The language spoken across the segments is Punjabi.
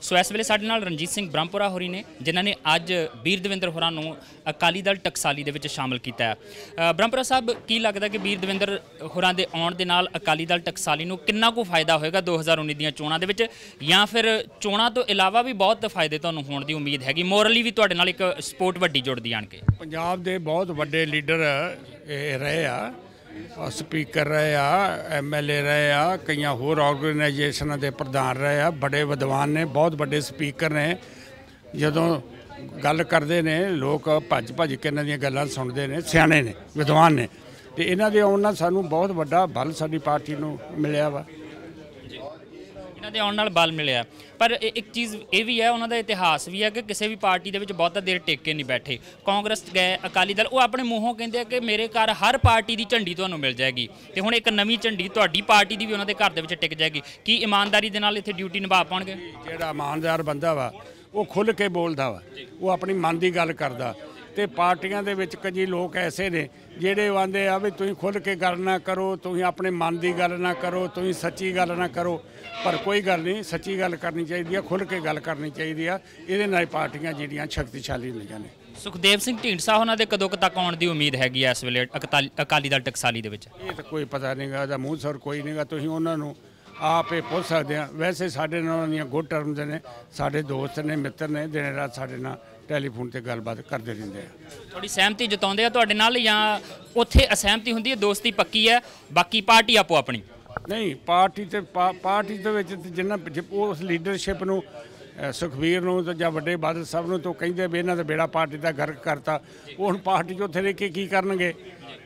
ਸੋ ਇਸ ਵੇਲੇ ਸਾਡੇ ਨਾਲ ਰਣਜੀਤ ਸਿੰਘ ਬ੍ਰਹਮਪੁਰਾ ਹੋਰੀ ਨੇ, ਜਿਨ੍ਹਾਂ ਨੇ ਅੱਜ ਵੀਰ ਦਵਿੰਦਰ ਹੋਰਾਂ ਨੂੰ ਅਕਾਲੀ ਦਲ ਟਕਸਾਲੀ ਦੇ ਵਿੱਚ ਸ਼ਾਮਲ ਕੀਤਾ ਹੈ। ਬ੍ਰਹਮਪੁਰਾ ਸਾਹਿਬ, ਕੀ ਲੱਗਦਾ ਕਿ ਵੀਰ ਦਵਿੰਦਰ ਹੋਰਾਂ ਦੇ ਆਉਣ ਦੇ ਨਾਲ ਅਕਾਲੀ ਦਲ ਟਕਸਾਲੀ ਨੂੰ ਕਿੰਨਾ ਕੁ ਫਾਇਦਾ ਹੋਏਗਾ 2019 ਦੀਆਂ ਚੋਣਾਂ ਦੇ ਵਿੱਚ? ਜਾਂ ਫਿਰ ਚੋਣਾਂ ਤੋਂ ਇਲਾਵਾ ਵੀ ਬਹੁਤ ਫਾਇਦੇ ਤੁਹਾਨੂੰ ਹੋਣ ਦੀ ਉਮੀਦ ਹੈਗੀ? ਮੋਰਲੀ ਵੀ ਤੁਹਾਡੇ ਨਾਲ ਇੱਕ ਸਪੋਰਟ ਵੱਡੀ ਜੁੜਦੀ ਆਣ ਕੇ। ਪੰਜਾਬ ਦੇ ਬਹੁਤ ਵੱਡੇ ਲੀਡਰ ਰਹੇ ਆ। ਸਪੀਕਰ ਰਹੇ ਆ ਐਮਐਲਏ ਰਹੇ ਆ, ਕਈਆਂ ਹੋਰ ਆਰਗੇਨਾਈਜੇਸ਼ਨਾਂ ਦੇ ਪ੍ਰਧਾਨ ਰਹੇ ਆ, ਬੜੇ ਵਿਦਵਾਨ ਨੇ, ਬਹੁਤ ਵੱਡੇ ਸਪੀਕਰ ਨੇ। ਜਦੋਂ ਗੱਲ ਕਰਦੇ ਨੇ, ਲੋਕ ਭੱਜ ਭੱਜ ਕੇ ਇਹਨਾਂ ਦੀਆਂ ਗੱਲਾਂ ਸੁਣਦੇ ਨੇ, ਸਿਆਣੇ ਨੇ, ਵਿਦਵਾਨ ਨੇ। ਤੇ ਇਹਨਾਂ ਦੇ ਆਉਣ ਨਾਲ ਸਾਨੂੰ ਬਹੁਤ ਵੱਡਾ ਬਲ ਸਾਡੀ ਪਾਰਟੀ ਨੂੰ ਮਿਲਿਆ ਵਾ। ਇਹਨਾਂ ਦੇ ਆਉਣ ਨਾਲ ਬਲ ਮਿਲਿਆ। ਪਰ ਇਹ- ਇੱਕ ਚੀਜ਼ ਇਹ ਵੀ ਹੈ, ਉਹਨਾਂ ਦਾ ਇਤਿਹਾਸ ਵੀ ਹੈ ਕਿ ਕਿਸੇ ਵੀ ਪਾਰਟੀ ਦੇ ਵਿੱਚ ਬਹੁਤਾ ਦੇਰ ਟਿਕ ਕੇ ਨਹੀਂ ਬੈਠੇ। ਕਾਂਗਰਸ ਗਏ, ਅਕਾਲੀ ਦਲ, ਉਹ ਆਪਣੇ ਮੂੰਹੋਂ ਕਹਿੰਦੇ ਆ ਕਿ ਮੇਰੇ ਘਰ ਹਰ ਪਾਰਟੀ ਦੀ ਝੰਡੀ ਤੁਹਾਨੂੰ ਮਿਲ ਜਾਏਗੀ। ਤੇ ਹੁਣ ਇੱਕ ਨਵੀਂ ਝੰਡੀ ਤੁਹਾਡੀ ਪਾਰਟੀ ਦੀ ਵੀ ਉਹਨਾਂ ਦੇ ਘਰ ਦੇ ਵਿੱਚ ਟਿਕ ਜਾਏਗੀ। ਕੀ ਇਮਾਨਦਾਰੀ ਦੇ ਨਾਲ ਇੱਥੇ ਡਿਊਟੀ ਨਿਭਾ ਪਾਉਣਗੇ? ਜਿਹੜਾ ਇਮਾਨਦਾਰ ਬੰਦਾ ਵਾ, ਉਹ ਖੁੱਲ ਕੇ ਬੋਲਦਾ ਵਾ। ਉਹ ਆਪਣੀ ਮਨ ਦੀ ਗੱਲ ਕਰਦਾ। ਤੇ ਪਾਰਟੀਆਂ ਦੇ ਵਿੱਚ ਕਈ ਲੋਕ ਐਸੇ ਨੇ ਜਿਹੜੇ ਆਂਦੇ ਆ ਵੀ ਤੁਸੀਂ ਖੁੱਲ ਕੇ ਗੱਲ ਨਾ ਕਰੋ ਤੁਸੀਂ ਆਪਣੇ ਮਨ ਦੀ ਗੱਲ ਨਾ ਕਰੋ ਤੁਸੀਂ ਸੱਚੀ ਗੱਲ ਨਾ ਕਰੋ। ਪਰ ਕੋਈ ਗੱਲ ਨਹੀਂ ਸੱਚੀ ਗੱਲ ਕਰਨੀ ਚਾਹੀਦੀ ਆ ਖੁੱਲ ਕੇ ਗੱਲ ਕਰਨੀ ਚਾਹੀਦੀ ਆ। ਇਹਦੇ ਨਾਲ ਪਾਰਟੀਆਂ ਜਿਹੜੀਆਂ ਸ਼ਕਤੀਸ਼ਾਲੀ ਹੁੰਦੀਆਂ ਨੇ। ਸੁਖਦੇਵ ਸਿੰਘ ਢੀਂਡਸਾ ਉਹਨਾਂ ਦੇ ਕਦੋਂ ਕੁ ਤੱਕ ਆਉਣ ਦੀ ਉਮੀਦ ਹੈਗੀ ਹੈ ਇਸ ਵੇਲੇ ਅਕਾਲੀ ਦਲ ਟਕਸਾਲੀ ਦੇ ਵਿੱਚ? ਇਹ ਤਾਂ ਕੋਈ ਪਤਾ ਨਹੀਂਗਾ ਉਹਦਾ ਮੂੰਹ ਸਰ ਕੋਈ ਨਹੀਂਗਾ ਤੁਸੀਂ ਉਹਨਾਂ ਨੂੰ ਆਪੇ ਪੁੱਛ ਸਕਦੇ ਆ ਵੈਸੇ ਸਾਡੇ ਨਾਲ ਉਹਨਾਂ ਦੀਆਂ ਗੁੱਡ ਟਰਮਸ ਨੇ ਸਾਡੇ ਦੋਸਤ ਨੇ ਮਿੱਤਰ ਨੇ ਦਿਨ ਰਾਤ ਸਾਡੇ ਨਾਲ ਟੈਲੀਫੋਨ ਤੇ ਗੱਲਬਾਤ ਕਰਦੇ ਰਹਿੰਦੇ ਆ। ਥੋੜੀ ਸਹਿਮਤੀ ਜਤਾਉਂਦੇ ਆ ਤੁਹਾਡੇ ਨਾਲ ਜਾਂ ਉੱਥੇ ਅਸਹਿਮਤੀ ਹੁੰਦੀ ਹੈ ਦੋਸਤੀ ਪੱਕੀ ਹੈ ਬਾਕੀ ਪਾਰਟੀ ਆਪੋ ਆਪਣੀ? ਨਹੀਂ ਪਾਰਟੀ ਤੇ ਪਾ- ਪਾਰਟੀ ਦੇ ਵਿੱਚ ਤੇ ਜਿੰਨਾ ਜੇ ਉਸ ਲੀਡਰਸ਼ਿਪ ਨੂੰ ਅ, ਸੁਖਬੀਰ ਨੂੰ ਤੇ ਜਾਂ ਵੱਡੇ ਬਾਦਲ ਸਾਹਿਬ ਨੂੰ ਤੋਂ ਕਹਿੰਦੇ ਵੀ ਇਹਨਾਂ ਦਾ ਬੇੜਾ ਪਾਰਟੀ ਦਾ ਗਰਕ ਕਰਤਾ। ਉਹ ਹੁਣ ਪਾਰਟੀ 'ਚ ਉੱਥੇ ਰਹਿ ਕੇ ਕੀ ਕਰਨਗੇ।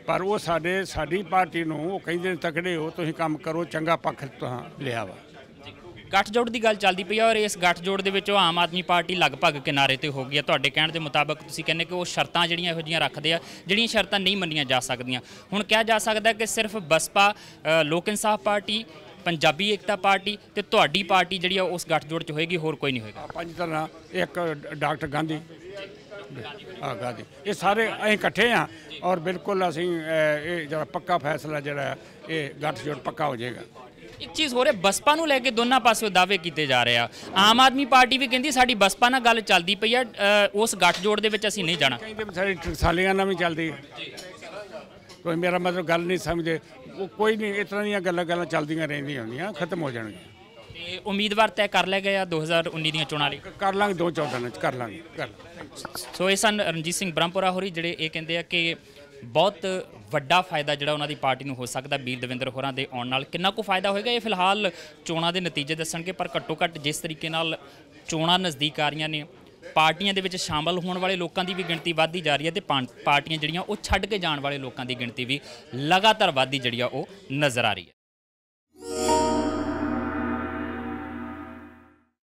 ਪਰ ਉਹ ਸਾਡੇ ਸਾਡੀ ਪਾਰਟੀ ਨੂੰ ਉਹ ਕਹਿੰਦੇ ਨੇ ਤਕੜੇ ਹੋ ਤੁਸੀਂ ਕੰਮ ਕਰੋ ਚੰਗਾ ਪੱਖ ਤੁਹਾਂ ਲਿਆ ਵਾ। ਗੱਠਜੋੜ ਦੀ ਗੱਲ ਚੱਲਦੀ ਪਈ ਆ ਔਰ ਇਸ ਗੱਠਜੋੜ ਦੇ ਵਿੱਚ ਉਹ ਆਮ ਆਦਮੀ ਪਾਰਟੀ ਲਗਭਗ ਕਿਨਾਰੇ ਤੇ ਹੋ ਗਈ ਆ। ਤੁਹਾਡੇ ਕਹਿਣ ਦੇ ਮੁਤਾਬਕ ਤੁਸੀਂ ਕਹਿੰਦੇ ਕਿ ਉਹ ਸ਼ਰਤਾਂ ਜਿਹੜੀਆਂ ਇਹੋ ਜਿਹੀਆਂ ਰੱਖਦੇ ਆ ਜਿਹੜੀਆਂ ਸ਼ਰਤਾਂ ਨਹੀਂ ਮੰਨੀਆਂ ਜਾ ਸਕਦੀਆਂ। ਹੁਣ ਕਿਹਾ ਜਾ ਸਕਦਾ ਕਿ ਸਿਰਫ ਬਸਪਾ ਲੋਕ ਇਨਸਾਫ ਪਾਰਟੀ ਪੰਜਾਬੀ ਏਕਤਾ ਪਾਰਟੀ ਤੇ ਤੁਹਾਡੀ ਪਾਰਟੀ ਜਿਹੜੀ ਆ ਉਸ ਗੱਠਜੋੜ 'ਚ ਹੋਏਗੀ ਹੋਰ ਕੋਈ ਨਹੀਂ ਹੋਏਗਾ। ਪੰਜ ਤਰ੍ਹਾਂ ਇੱਕ ਡਾਕਟਰ ਗਾਂਧੀ ਆ ਗਾਂਧੀ ਇਹ ਸਾਰੇ ਅਸੀਂ ਇਕੱਠੇ ਆ ਔਰ ਬਿਲਕੁਲ ਅਸੀਂ ਇਹ ਜਿਹੜਾ ਪੱਕਾ ਫੈਸਲਾ ਜਿਹੜਾ ਹੈ, ਇਹ ਗੱਠਜੋੜ ਪੱਕਾ ਹੋ ਜਾਏਗਾ। ਇੱਕ ਚੀਜ਼ ਹੋ ਰਿਹਾ ਬਸਪਾ ਨੂੰ ਲੈ ਕੇ ਦੋਨਾਂ ਪਾਸਿਓਂ ਦਾਅਵੇ ਕੀਤੇ ਜਾ ਰਹੇ ਆ। ਆਮ ਆਦਮੀ ਪਾਰਟੀ ਵੀ ਕਹਿੰਦੀ ਸਾਡੀ ਬਸਪਾ ਨਾਲ ਗੱਲ ਚੱਲਦੀ ਪਈ ਆ ਉਸ ਗੱਠਜੋੜ ਦੇ ਵਿੱਚ ਅਸੀਂ ਨਹੀਂ ਜਾਣਾ। ਕਹਿੰਦੇ ਸਾਡੀ ਟਕਸਾਲੀਆਂ ਨਾਲ ਵੀ ਚੱਲਦੀ ਹੈ। ਕੋਈ ਮੇਰਾ ਮਤਲਬ ਗੱਲ ਨਹੀਂ ਸਮਝੇ। ਉਹ ਕੋਈ ਨਹੀਂ ਇਸ ਤਰ੍ਹਾਂ ਦੀਆਂ ਗੱਲਾਂ ਗੱਲਾਂ ਚੱਲਦੀਆਂ ਰਹਿੰਦੀਆਂ ਹੁੰਦੀਆਂ ਖਤਮ ਹੋ ਜਾਣਗੀਆਂ। ਤੇ ਉਮੀਦਵਾਰ ਤੈਅ ਕਰ ਲਿਆ ਗਿਆ 2019 ਦੀਆਂ ਚੋਣਾਂ ਲਈ। ਕਰ ਲਾਂਗੇ ਦੋ ਚੌਦਾਂ ਚ ਕਰ ਲਾਂਗੇ ਕਰ। ਸੋ ਇਹ ਸਨ ਰਣਜੀਤ ਸਿੰਘ ਬ੍ਰਹਮਪੁਰਾ ਹੋਰੀ ਜਿਹੜੇ ਇਹ ਕਹਿੰਦੇ ਆ ਕਿ ਬਹੁਤ ਵੱਡਾ ਫਾਇਦਾ ਜਿਹੜਾ ਉਹਨਾਂ ਦੀ ਪਾਰਟੀ ਨੂੰ ਹੋ ਸਕਦਾ ਵੀਰ ਦਵਿੰਦਰ ਹੋਰਾਂ ਦੇ ਆਉਣ ਨਾਲ। ਕਿੰਨਾ ਕੁ ਫਾਇਦਾ ਹੋਏਗਾ? ਇਹ ਫਿਲਹਾਲ ਚੋਣਾਂ ਦੇ ਨਤੀਜੇ ਦੱਸਣਗੇ ਪਰ ਘੱਟੋ ਘੱਟ ਜਿਸ ਤਰੀਕੇ ਨਾਲ ਚੋਣਾਂ ਨਜ਼ਦੀਕ ਆ ਰਹੀਆਂ ਨੇ ਪਾਰਟੀਆਂ ਦੇ ਵਿੱਚ ਸ਼ਾਮਲ ਹੋਣ ਵਾਲੇ ਲੋਕਾਂ ਦੀ ਵੀ ਗਿਣਤੀ ਵੱਧਦੀ ਜਾ ਰਹੀ ਹੈ ਤੇ ਪਾ- ਪਾਰਟੀਆਂ ਜਿਹੜੀਆਂ ਉਹ ਛੱਡ ਕੇ ਜਾਣ ਵਾਲੇ ਲੋਕਾਂ ਦੀ ਗਿਣਤੀ ਵੀ ਲਗਾਤਾਰ ਵੱਧਦੀ ਜਿਹੜੀ ਆ ਉਹ ਨਜ਼ਰ ਆ ਰਹੀ ਹੈ।